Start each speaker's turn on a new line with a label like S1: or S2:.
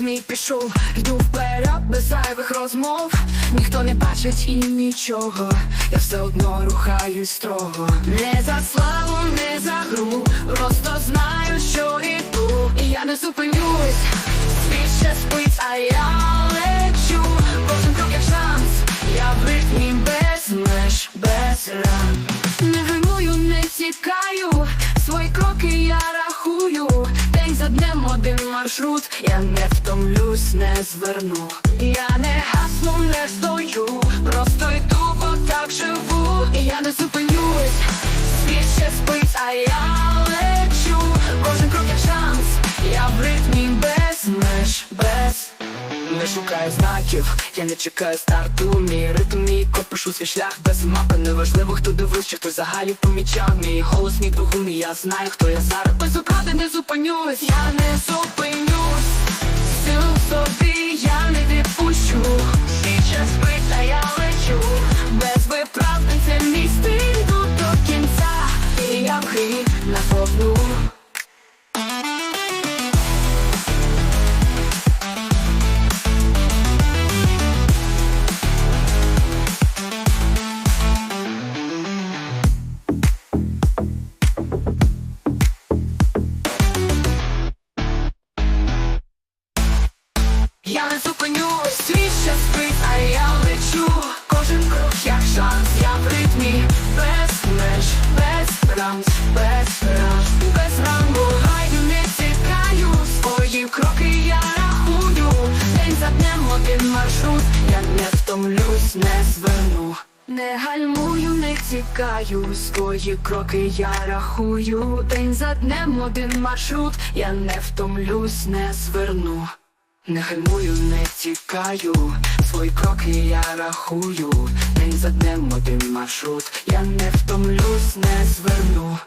S1: мій пішов, йду вперед без зайвих розмов. Ніхто не бачить і нічого. Я все одно рухаюсь строго. Не за славу, не за гру. Просто знаю, що іду. І я не зупинюсь. Ще спить, а я лечу. Кожен крок як шанс. Я в ритмі без меж, без ран. Не гальмую, не тікаю. Свої кроки я маршрут. Я не втомлюсь, не зверну. Я не гасну, не стою. Просто йду, бо так живу. І я не зупинюсь. Світ спить, а я лечу. Кожен крок як шанс. Я в ритмі без меж, без не шукаю знаків, я не чекаю старту Мій ритм, мій код, пишу свій шлях без мапи Неважливо, хто дивився, хто загалів помічав Мій голос, мій другу, я знаю, хто я зараз Без управди не зупинюсь, я не зупинюсь. Сил собі я не відпущу. І час спить, я лечу. Без виправдань це мій стиль. До кінця. І я в грі Я не зупинюсь, світ ще спить, а я лечу. Кожен крок як шанс, я в ритмі. Без меж, без рамс, без рам Без рангу гайду не тікаю. Свої кроки я рахую. День за днем один маршрут. Я не втомлюсь, не зверну. Не гальмую, не тікаю, свої кроки я рахую, день за днем один маршрут, я не втомлюсь, не зверну. Не гальмую, не тікаю, свої кроки я рахую, день за днем один маршрут, я не втомлюсь, не зверну.